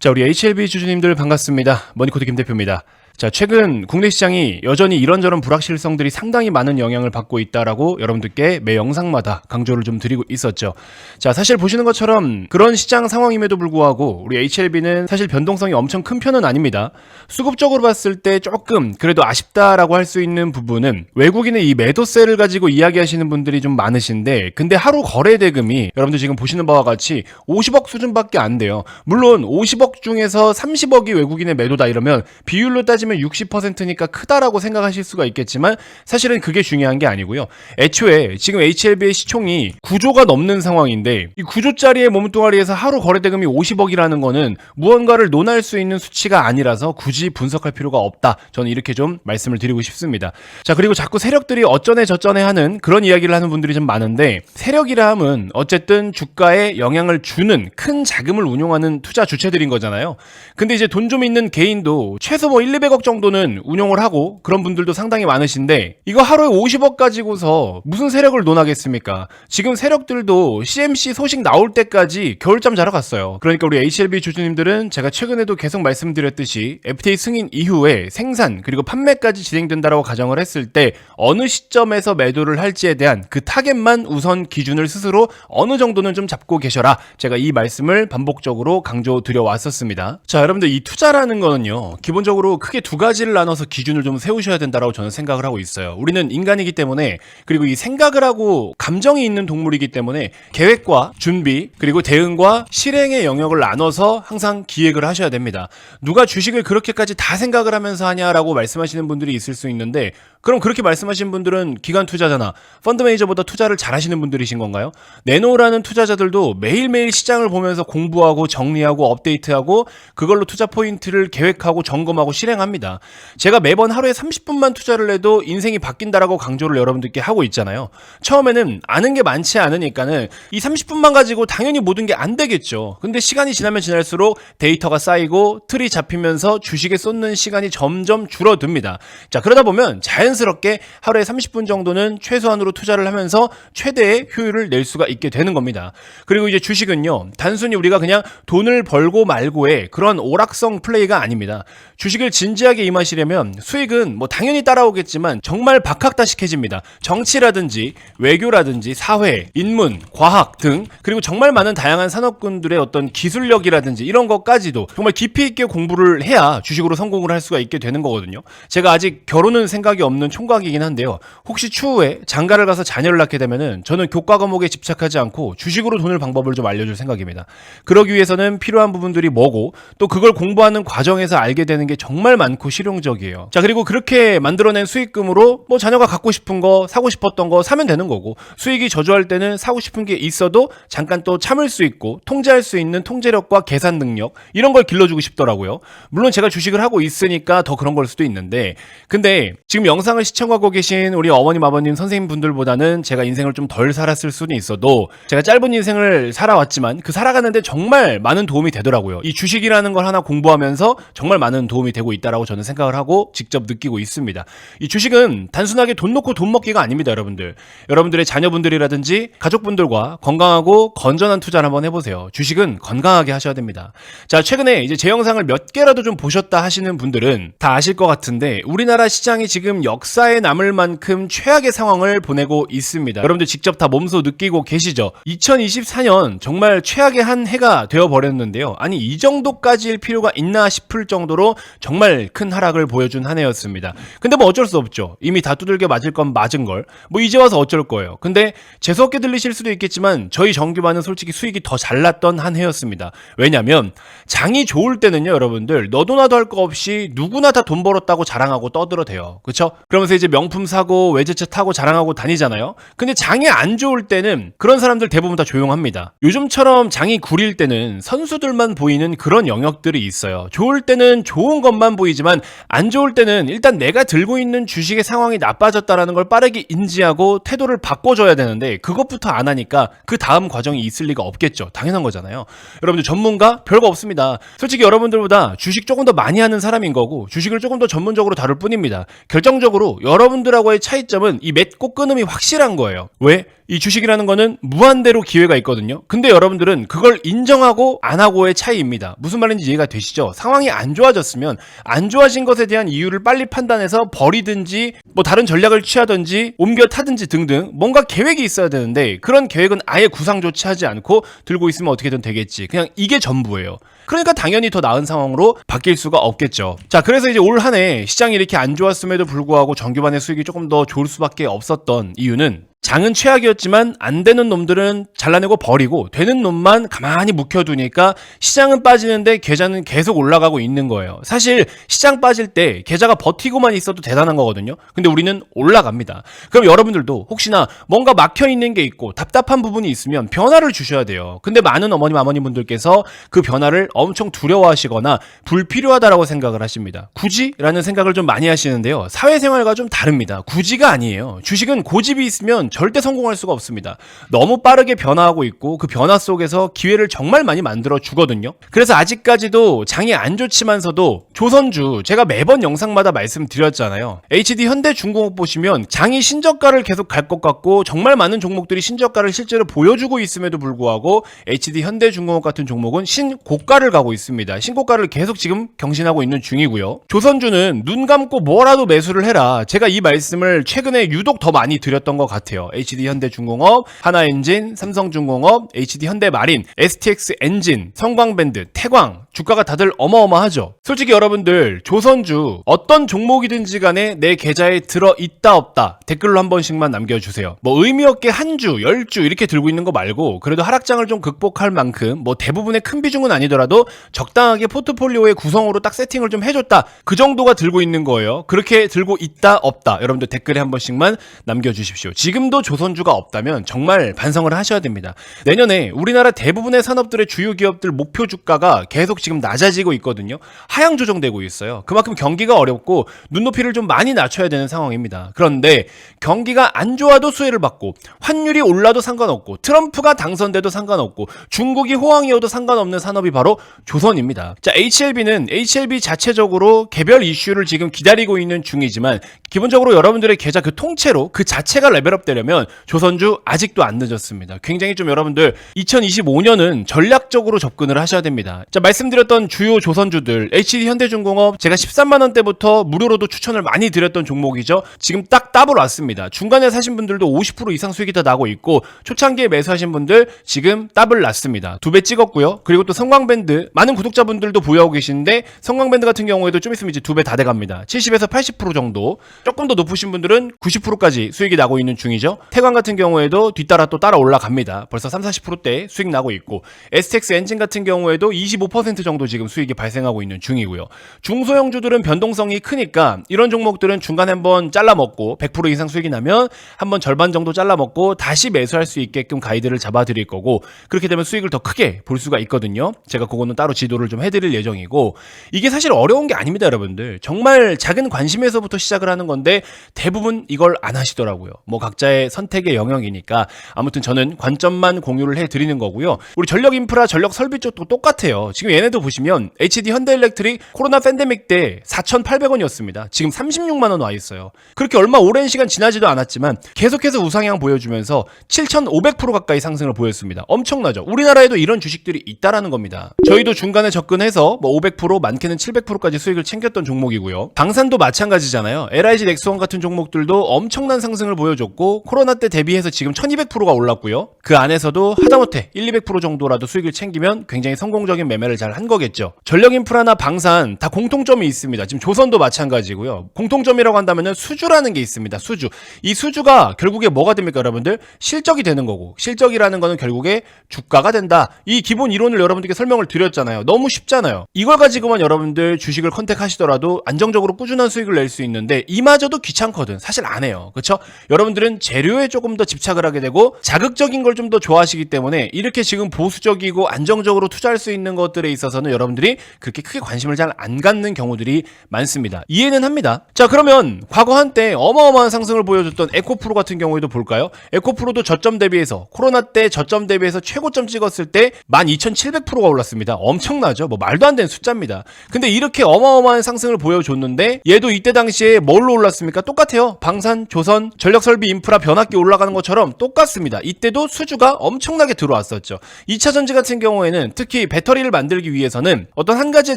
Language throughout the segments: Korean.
자, 우리 HLB 주주님들 반갑습니다. 머니코드 김 대표입니다. 자, 최근 국내 시장이 여전히 이런저런 불확실성들이 상당히 많은 영향을 받고 있다라고 여러분들께 매 영상마다 강조를 좀 드리고 있었죠. 자, 사실 보시는 것처럼 그런 시장 상황임에도 불구하고 우리 HLB는 사실 변동성이 엄청 큰 편은 아닙니다. 수급적으로 봤을 때 조금 그래도 아쉽다라고 할 수 있는 부분은 외국인의 이 매도세를 가지고 이야기하시는 분들이 좀 많으신데 근데 하루 거래 대금이 여러분들 지금 보시는 바와 같이 50억 수준밖에 안 돼요. 물론 50억 중에서 30억이 외국인의 매도다 이러면 비율로 따지면 60%니까 크다라고 생각하실 수가 있겠지만 사실은 그게 중요한 게 아니고요. 애초에 지금 HLB의 시총이 9조가 넘는 상황인데 이 9조짜리의 몸뚱아리에서 하루 거래 대금이 50억이라는 거는 무언가를 논할 수 있는 수치가 아니라서 굳이 분석할 필요가 없다. 저는 이렇게 좀 말씀을 드리고 싶습니다. 자, 그리고 자꾸 세력들이 어쩌네 저쩌네 하는 그런 이야기를 하는 분들이 좀 많은데 세력이라 함은 어쨌든 주가에 영향을 주는 큰 자금을 운용하는 투자 주체들인 거잖아요. 근데 이제 돈 좀 있는 개인도 최소 뭐 1, 200억 정도는 운용을 하고 그런 분들도 상당히 많으신데 이거 하루에 50억 가지고서 무슨 세력을 논하겠습니까? 지금 세력들도 CMC 소식 나올 때까지 겨울잠 자러 갔어요. 그러니까 우리 HLB 주주님들은 제가 최근에도 계속 말씀드렸듯이 FTA 승인 이후에 생산 그리고 판매까지 진행된다라고 가정을 했을 때 어느 시점에서 매도를 할지에 대한 그 타겟만 우선 기준을 스스로 어느 정도는 좀 잡고 계셔라. 제가 이 말씀을 반복적으로 강조 드려 왔었습니다. 자, 여러분들 이 투자라는 거는요. 기본적으로 크게 두 가지를 나눠서 기준을 좀 세우셔야 된다라고 저는 생각을 하고 있어요. 우리는 인간이기 때문에 그리고 이 생각을 하고 감정이 있는 동물이기 때문에 계획과 준비 그리고 대응과 실행의 영역을 나눠서 항상 기획을 하셔야 됩니다. 누가 주식을 그렇게까지 다 생각을 하면서 하냐라고 말씀하시는 분들이 있을 수 있는데 그럼 그렇게 말씀하신 분들은 기관 투자자나 펀드 매니저보다 투자를 잘하시는 분들이신 건가요? 내놓으라는 투자자들도 매일매일 시장을 보면서 공부하고 정리하고 업데이트하고 그걸로 투자 포인트를 계획하고 점검하고 실행 합니다. 제가 매번 하루에 30분만 투자를 해도 인생이 바뀐다라고 강조를 여러분들께 하고 있잖아요. 처음에는 아는 게 많지 않으니까는 이 30분만 가지고 당연히 모든 게 안 되겠죠. 근데 시간이 지나면 지날수록 데이터가 쌓이고 틀이 잡히면서 주식에 쏟는 시간이 점점 줄어듭니다. 자, 그러다 보면 자연스럽게 하루에 30분 정도는 최소한으로 투자를 하면서 최대의 효율을 낼 수가 있게 되는 겁니다. 그리고 이제 주식은요, 단순히 우리가 그냥 돈을 벌고 말고의 그런 오락성 플레이가 아닙니다. 주식을 진지 하게 임하시려면 수익은 뭐 당연히 따라오겠지만 정말 박학다식해집니다. 정치라든지 외교라든지 사회, 인문, 과학 등 그리고 정말 많은 다양한 산업군들의 어떤 기술력이라든지 이런 것까지도 정말 깊이 있게 공부를 해야 주식으로 성공을 할 수가 있게 되는 거거든요. 제가 아직 결혼은 생각이 없는 총각이긴 한데요. 혹시 추후에 장가를 가서 자녀를 낳게 되면은 저는 교과 과목에 집착하지 않고 주식으로 돈을 방법을 좀 알려줄 생각입니다. 그러기 위해서는 필요한 부분들이 뭐고 또 그걸 공부하는 과정에서 알게 되는 게 정말 많고 실용적이에요. 자 그리고 그렇게 만들어낸 수익금으로 뭐 자녀가 갖고 싶은 거 사고 싶었던 거 사면 되는 거고 수익이 저조할 때는 사고 싶은 게 있어도 잠깐 또 참을 수 있고 통제할 수 있는 통제력과 계산 능력 이런 걸 길러주고 싶더라고요. 물론 제가 주식을 하고 있으니까 더 그런 걸 수도 있는데 근데 지금 영상을 시청하고 계신 우리 어머님 아버님 선생님 분들보다는 제가 인생을 좀 덜 살았을 수는 있어도 제가 짧은 인생을 살아왔지만 그 살아가는데 정말 많은 도움이 되더라고요. 이 주식이라는 걸 하나 공부하면서 정말 많은 도움이 되고 있다라고 저는 생각을 하고 직접 느끼고 있습니다. 이 주식은 단순하게 돈 놓고 돈 먹기가 아닙니다, 여러분들. 여러분들의 자녀분들이라든지 가족분들과 건강하고 건전한 투자를 한번 해보세요. 주식은 건강하게 하셔야 됩니다. 자, 최근에 이제 제 영상을 몇 개라도 좀 보셨다 하시는 분들은 다 아실 것 같은데 우리나라 시장이 지금 역사에 남을 만큼 최악의 상황을 보내고 있습니다. 여러분들 직접 다 몸소 느끼고 계시죠? 2024년 정말 최악의 한 해가 되어버렸는데요. 아니, 이 정도까지일 필요가 있나 싶을 정도로 정말 큰 하락을 보여준 한 해였습니다. 근데 뭐 어쩔 수 없죠. 이미 다 두들겨 맞을 건 맞은 걸. 뭐 이제 와서 어쩔 거예요. 근데 재수없게 들리실 수도 있겠지만 저희 정규반은 솔직히 수익이 더 잘 났던 한 해였습니다. 왜냐면 장이 좋을 때는요, 여러분들 너도 나도 할 거 없이 누구나 다 돈 벌었다고 자랑하고 떠들어 대요. 그쵸? 그러면서 이제 명품 사고 외제차 타고 자랑하고 다니잖아요. 근데 장이 안 좋을 때는 그런 사람들 대부분 다 조용합니다. 요즘처럼 장이 구릴 때는 선수들만 보이는 그런 영역들이 있어요. 좋을 때는 좋은 것만 보이지 만 안 좋을 때는 일단 내가 들고 있는 주식의 상황이 나빠졌다라는 걸 빠르게 인지하고 태도를 바꿔줘야 되는데 그것부터 안 하니까 그 다음 과정이 있을 리가 없겠죠. 당연한 거잖아요. 여러분들 전문가 별거 없습니다. 솔직히 여러분들보다 주식 조금 더 많이 하는 사람인 거고 주식을 조금 더 전문적으로 다룰 뿐입니다. 결정적으로 여러분들하고의 차이점은 이 맺고 끊음이 확실한 거예요. 왜? 이 주식이라는 거는 무한대로 기회가 있거든요. 근데 여러분들은 그걸 인정하고 안 하고의 차이입니다. 무슨 말인지 이해가 되시죠? 상황이 안 좋아졌으면 안 좋아진 것에 대한 이유를 빨리 판단해서 버리든지 뭐 다른 전략을 취하든지 옮겨 타든지 등등 뭔가 계획이 있어야 되는데 그런 계획은 아예 구상조차 하지 않고 들고 있으면 어떻게든 되겠지. 그냥 이게 전부예요. 그러니까 당연히 더 나은 상황으로 바뀔 수가 없겠죠. 자, 그래서 이제 올 한 해 시장이 이렇게 안 좋았음에도 불구하고 정규반의 수익이 조금 더 좋을 수밖에 없었던 이유는 장은 최악이었지만 안 되는 놈들은 잘라내고 버리고 되는 놈만 가만히 묵혀두니까 시장은 빠지는데 계좌는 계속 올라가고 있는 거예요. 사실 시장 빠질 때 계좌가 버티고만 있어도 대단한 거거든요. 근데 우리는 올라갑니다. 그럼 여러분들도 혹시나 뭔가 막혀 있는 게 있고 답답한 부분이 있으면 변화를 주셔야 돼요. 근데 많은 어머님 아버님 분들께서 그 변화를 엄청 두려워하시거나 불필요하다라고 생각을 하십니다. 굳이라는 생각을 좀 많이 하시는데요. 사회생활과 좀 다릅니다. 굳이가 아니에요. 주식은 고집이 있으면 절대 성공할 수가 없습니다. 너무 빠르게 변화하고 있고 그 변화 속에서 기회를 정말 많이 만들어 주거든요. 그래서 아직까지도 장이 안 좋지만서도 조선주 제가 매번 영상마다 말씀드렸잖아요. HD 현대중공업 보시면 장이 신저가를 계속 갈 것 같고 정말 많은 종목들이 신저가를 실제로 보여주고 있음에도 불구하고 HD 현대중공업 같은 종목은 신고가를 가고 있습니다. 신고가를 계속 지금 경신하고 있는 중이고요. 조선주는 눈 감고 뭐라도 매수를 해라. 제가 이 말씀을 최근에 유독 더 많이 드렸던 것 같아요. HD 현대중공업, 하나엔진, 삼성중공업, HD 현대마린, STX 엔진, 성광밴드, 태광 주가가 다들 어마어마하죠. 솔직히 여러분들 조선주 어떤 종목이든지 간에 내 계좌에 들어 있다 없다 댓글로 한 번씩만 남겨주세요. 뭐 의미 없게 한 주, 열 주 이렇게 들고 있는 거 말고 그래도 하락장을 좀 극복할 만큼 뭐 대부분의 큰 비중은 아니더라도 적당하게 포트폴리오의 구성으로 딱 세팅을 좀 해줬다 그 정도가 들고 있는 거예요. 그렇게 들고 있다 없다 여러분들 댓글에 한 번씩만 남겨주십시오. 지금도 조선주가 없다면 정말 반성을 하셔야 됩니다. 내년에 우리나라 대부분의 산업들의 주요 기업들 목표 주가가 계속 지금 낮아지고 있거든요. 하향 조정되고 있어요. 그만큼 경기가 어렵고 눈높이를 좀 많이 낮춰야 되는 상황입니다. 그런데 경기가 안 좋아도 수혜를 받고 환율이 올라도 상관없고 트럼프가 당선돼도 상관없고 중국이 호황이어도 상관없는 산업이 바로 조선입니다. 자, HLB는 HLB 자체적으로 개별 이슈를 지금 기다리고 있는 중이지만 기본적으로 여러분들의 계좌 그 통째로 그 자체가 레벨업 되려면 조선주 아직도 안 늦었습니다. 굉장히 좀 여러분들 2025년은 전략적으로 접근을 하셔야 됩니다. 자, 말씀 드렸던 주요 조선주들 HD 현대중공업 제가 13만 원 대부터 무료로도 추천을 많이 드렸던 종목이죠. 지금 딱 따블 왔습니다. 중간에 사신 분들도 50% 이상 수익이 다 나고 있고 초창기에 매수하신 분들 지금 따블 났습니다. 두 배 찍었고요. 그리고 또 성광밴드 많은 구독자분들도 보유하고 계시는데 성광밴드 같은 경우에도 좀 있으면 이제 두 배 다 돼갑니다. 70에서 80% 정도. 조금 더 높으신 분들은 90%까지 수익이 나고 있는 중이죠. 태광 같은 경우에도 뒤따라 또 따라 올라갑니다. 벌써 3, 40%대 수익 나고 있고 STX 엔진 같은 경우에도 25% 정도 지금 수익이 발생하고 있는 중이고요. 중소형주들은 변동성이 크니까 이런 종목들은 중간에 한번 잘라 먹고 100% 이상 수익이 나면 한번 절반 정도 잘라 먹고 다시 매수할 수 있게끔 가이드를 잡아 드릴 거고 그렇게 되면 수익을 더 크게 볼 수가 있거든요. 제가 그거는 따로 지도를 좀 해드릴 예정이고 이게 사실 어려운 게 아닙니다, 여러분들. 정말 작은 관심에서부터 시작을 하는 건데 대부분 이걸 안 하시더라고요. 뭐 각자의 선택의 영역이니까 아무튼 저는 관점만 공유를 해드리는 거고요. 우리 전력 인프라, 전력 설비 쪽도 똑같아요. 지금 얘네 도 보시면 HD 현대일렉트릭 코로나 팬데믹 때 4,800원이었습니다. 지금 36만 원 와 있어요. 그렇게 얼마 오랜 시간 지나지도 않았지만 계속해서 우상향 보여주면서 7,500% 가까이 상승을 보였습니다. 엄청나죠. 우리나라에도 이런 주식들이 있다라는 겁니다. 저희도 중간에 접근해서 뭐 500% 많게는 700%까지 수익을 챙겼던 종목이고요. 방산도 마찬가지잖아요. LIG 넥스원 같은 종목들도 엄청난 상승을 보여줬고 코로나 때 대비해서 지금 1200%가 올랐고요. 그 안에서도 하다못해 1, 200% 정도라도 수익을 챙기면 굉장히 성공적인 매매를 잘한 거겠죠. 전력 인프라나 방산 다 공통점이 있습니다. 지금 조선도 마찬가지고요. 공통점이라고 한다면은 수주라는 게 있습니다. 수주. 이 수주가 결국에 뭐가 됩니까, 여러분들? 실적이 되는 거고 실적이라는 거는 결국에 주가가 된다. 이 기본 이론을 여러분들께 설명을 드렸잖아요. 너무 쉽잖아요. 이걸 가지고만 여러분들 주식을 컨택하시더라도 안정적으로 꾸준한 수익을 낼 수 있는데 이마저도 귀찮거든. 사실 안 해요. 그렇죠? 여러분들은 재료에 조금 더 집착을 하게 되고 자극적인 걸 좀 더 좋아하시기 때문에 이렇게 지금 보수적이고 안정적으로 투자할 수 있는 것들에 있어서 있어서는 여러분들이 그렇게 크게 관심을 잘 안 갖는 경우들이 많습니다. 이해는 합니다. 자, 그러면 과거 한때 어마어마한 상승을 보여줬던 에코프로 같은 경우에도 볼까요? 에코프로도 저점 대비해서 코로나 때 저점 대비해서 최고점 찍었을 때 12,700%가 올랐습니다. 엄청나죠? 뭐 말도 안 되는 숫자입니다. 근데 이렇게 어마어마한 상승을 보여줬는데 얘도 이때 당시에 뭘로 올랐습니까? 똑같아요. 방산, 조선, 전력설비 인프라 변압기 올라가는 것처럼 똑같습니다. 이때도 수주가 엄청나게 들어왔었죠. 2차 전지 같은 경우에는 특히 배터리를 만들기 위해 서는 어떤 한 가지의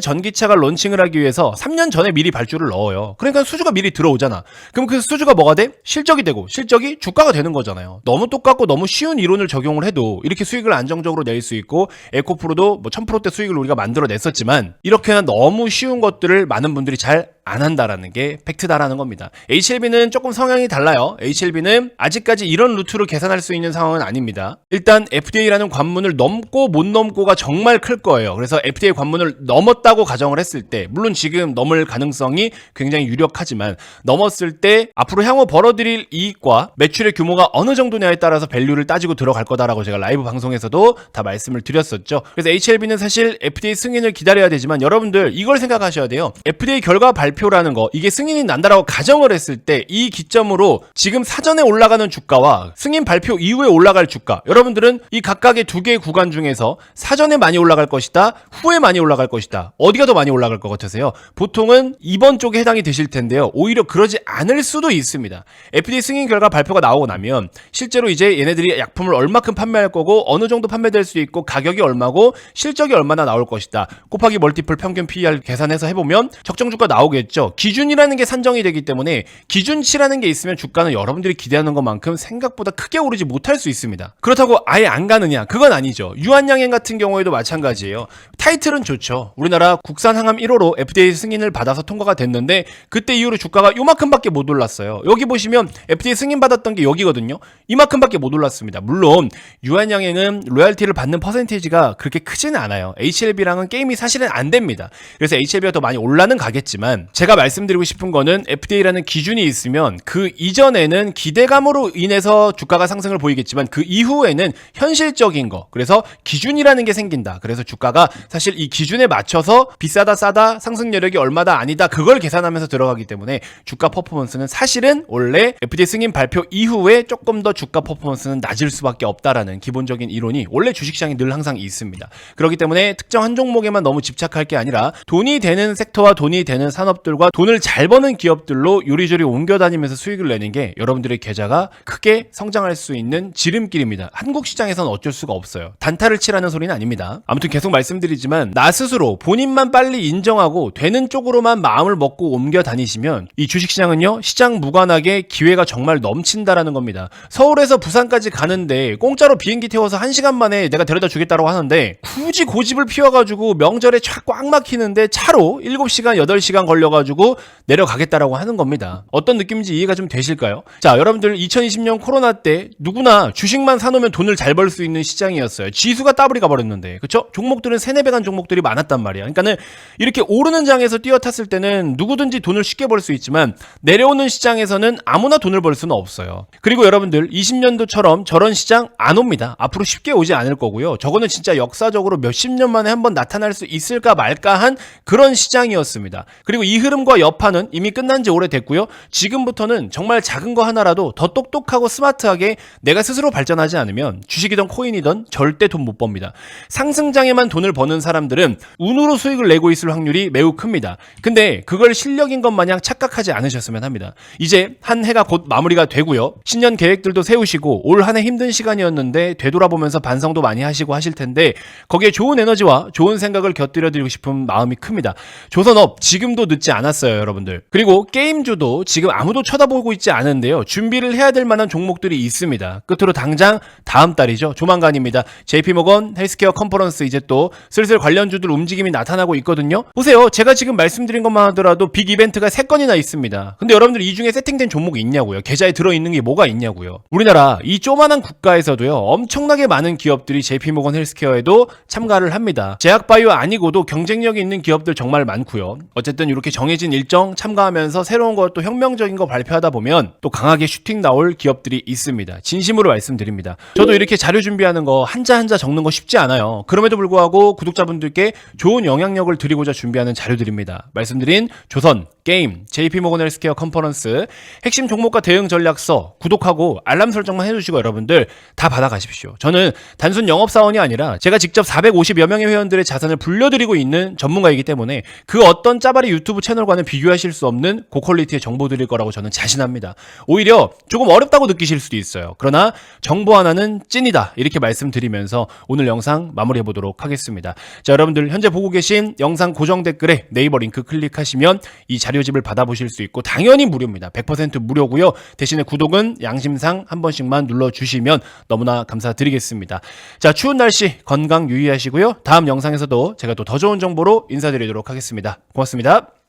전기차가 론칭을 하기 위해서 3년 전에 미리 발주를 넣어요. 그러니까 수주가 미리 들어오잖아. 그럼 그 수주가 뭐가 돼? 실적이 되고 실적이 주가가 되는 거잖아요. 너무 똑같고 너무 쉬운 이론을 적용을 해도 이렇게 수익을 안정적으로 낼 수 있고 에코프로도 뭐 1000%대 수익을 우리가 만들어냈었지만 이렇게나 너무 쉬운 것들을 많은 분들이 잘안 한다라는 게 팩트다라는 겁니다. HLB는 조금 성향이 달라요. HLB는 아직까지 이런 루트로 계산할 수 있는 상황은 아닙니다. 일단 FDA라는 관문을 넘고 못 넘고가 정말 클 거예요. 그래서 FDA 관문을 넘었다고 가정을 했을 때, 물론 지금 넘을 가능성이 굉장히 유력하지만 넘었을 때 앞으로 향후 벌어들일 이익과 매출의 규모가 어느 정도냐에 따라서 밸류를 따지고 들어갈 거다라고 제가 라이브 방송에서도 다 말씀을 드렸었죠. 그래서 HLB는 사실 FDA 승인을 기다려야 되지만 여러분들 이걸 생각하셔야 돼요. FDA 결과 발표 라는 거 이게 승인이 난다라고 가정을 했을 때 이 기점으로 지금 사전에 올라가는 주가와 승인 발표 이후에 올라갈 주가 여러분들은 이 각각의 두 개의 구간 중에서 사전에 많이 올라갈 것이다 후에 많이 올라갈 것이다 어디가 더 많이 올라갈 것 같으세요? 보통은 이번 쪽에 해당이 되실 텐데요. 오히려 그러지 않을 수도 있습니다. FDA 승인 결과 발표가 나오고 나면 실제로 이제 얘네들이 약품을 얼마큼 판매할 거고 어느 정도 판매될 수 있고 가격이 얼마고 실적이 얼마나 나올 것이다. 곱하기 멀티플 평균 PER 계산해서 해보면 적정 주가 나오 겠죠 기준이라는 게 산정이 되기 때문에 기준치라는 게 있으면 주가는 여러분들이 기대하는 것만큼 생각보다 크게 오르지 못할 수 있습니다. 그렇다고 아예 안 가느냐? 그건 아니죠. 유한양행 같은 경우에도 마찬가지예요. 타이틀은 좋죠. 우리나라 국산 항암 1호로 FDA 승인을 받아서 통과가 됐는데 그때 이후로 주가가 요만큼밖에 못 올랐어요. 여기 보시면 FDA 승인 받았던 게 여기거든요. 이만큼밖에 못 올랐습니다. 물론 유한양행은 로얄티를 받는 퍼센테이지가 그렇게 크지는 않아요. HLB랑은 게임이 사실은 안 됩니다. 그래서 HLB가 더 많이 올라는 가겠지만 제가 말씀드리고 싶은 거는 FDA라는 기준이 있으면 그 이전에는 기대감으로 인해서 주가가 상승을 보이겠지만 그 이후에는 현실적인 거 그래서 기준이라는 게 생긴다. 그래서 주가가 사실 이 기준에 맞춰서 비싸다 싸다 상승 여력이 얼마다 아니다 그걸 계산하면서 들어가기 때문에 주가 퍼포먼스는 사실은 원래 FDA 승인 발표 이후에 조금 더 주가 퍼포먼스는 낮을 수밖에 없다라는 기본적인 이론이 원래 주식시장에 늘 항상 있습니다. 그렇기 때문에 특정 한 종목에만 너무 집착할 게 아니라 돈이 되는 섹터와 돈이 되는 산업 들과 돈을 잘 버는 기업들로 요리조리 옮겨 다니면서 수익을 내는 게 여러분들의 계좌가 크게 성장할 수 있는 지름길입니다. 한국 시장에서는 어쩔 수가 없어요. 단타를 치라는 소리는 아닙니다. 아무튼 계속 말씀드리지만 나 스스로 본인만 빨리 인정하고 되는 쪽으로만 마음을 먹고 옮겨 다니시면 이 주식 시장은요 시장 무관하게 기회가 정말 넘친다라는 겁니다. 서울에서 부산까지 가는데 공짜로 비행기 태워서 1시간 만에 내가 데려다 주겠다고 하는데 굳이 고집을 피워 가지고 명절에 쫙꽉 막히는데 차로 7시간 8시간 걸려 가지고 내려가겠다라고 하는 겁니다. 어떤 느낌인지 이해가 좀 되실까요? 자 여러분들 2020년 코로나 때 누구나 주식만 사놓으면 돈을 잘 벌 수 있는 시장이었어요. 지수가 따블이 가버렸는데 그쵸? 종목들은 세네 배 간 종목들이 많았단 말이야. 그러니까는 이렇게 오르는 장에서 뛰어탔을 때는 누구든지 돈을 쉽게 벌 수 있지만 내려오는 시장에서는 아무나 돈을 벌 수는 없어요. 그리고 여러분들 20년도처럼 저런 시장 안 옵니다. 앞으로 쉽게 오지 않을 거고요. 저거는 진짜 역사적으로 몇십 년 만에 한 번 나타날 수 있을까 말까 한 그런 시장이었습니다. 그리고 이 흐름과 여파는 이미 끝난 지 오래됐고요. 지금부터는 정말 작은 거 하나라도 더 똑똑하고 스마트하게 내가 스스로 발전하지 않으면 주식이든 코인이든 절대 돈 못 법니다. 상승장에만 돈을 버는 사람들은 운으로 수익을 내고 있을 확률이 매우 큽니다. 근데 그걸 실력인 것 마냥 착각하지 않으셨으면 합니다. 이제 한 해가 곧 마무리가 되고요. 신년 계획들도 세우시고 올 한 해 힘든 시간이었는데 되돌아보면서 반성도 많이 하시고 하실 텐데 거기에 좋은 에너지와 좋은 생각을 곁들여 드리고 싶은 마음이 큽니다. 조선업 지금도 늦지 않았어요, 여러분들. 그리고 게임주도 지금 아무도 쳐다보고 있지 않은데요. 준비를 해야 될 만한 종목들이 있습니다. 끝으로 당장 다음 달이죠. 조만간입니다. JP모건 헬스케어 컨퍼런스 이제 또 슬슬 관련주들 움직임이 나타나고 있거든요. 보세요. 제가 지금 말씀드린 것만 하더라도 빅 이벤트가 3건이나 있습니다. 근데 여러분들 이 중에 세팅된 종목이 있냐고요? 계좌에 들어있는 게 뭐가 있냐고요? 우리나라 이 조만한 국가에서도요. 엄청나게 많은 기업들이 JP모건 헬스케어에도 참가를 합니다. 제약바이오 아니고도 경쟁력이 있는 기업들 정말 많고요. 어쨌든 이렇게 정해진 일정 참가하면서 새로운 것또 혁명적인 거 발표하다 보면 또 강하게 슈팅 나올 기업들이 있습니다. 진심으로 말씀드립니다. 저도 이렇게 자료 준비하는 거 한자 한자 적는 거 쉽지 않아요. 그럼에도 불구하고 구독자분들께 좋은 영향력을 드리고자 준비하는 자료들입니다. 말씀드린 조선, 게임, JP모건 헬스케어 컨퍼런스, 핵심 종목과 대응 전략서 구독하고 알람 설정만 해주시고 여러분들 다 받아가십시오. 저는 단순 영업사원이 아니라 제가 직접 450여 명의 회원들의 자산을 불려드리고 있는 전문가이기 때문에 그 어떤 짜바리 유튜브 채널과는 비교하실 수 없는 고퀄리티의 정보 드릴 거라고 저는 자신합니다. 오히려 조금 어렵다고 느끼실 수도 있어요. 그러나 정보 하나는 찐이다. 이렇게 말씀드리면서 오늘 영상 마무리해 보도록 하겠습니다. 자, 여러분들 현재 보고 계신 영상 고정 댓글에 네이버 링크 클릭하시면 이 자료집을 받아보실 수 있고 당연히 무료입니다. 100% 무료고요. 대신에 구독은 양심상 한 번씩만 눌러주시면 너무나 감사드리겠습니다. 자, 추운 날씨 건강 유의하시고요. 다음 영상에서도 제가 또 더 좋은 정보로 인사드리도록 하겠습니다. 고맙습니다.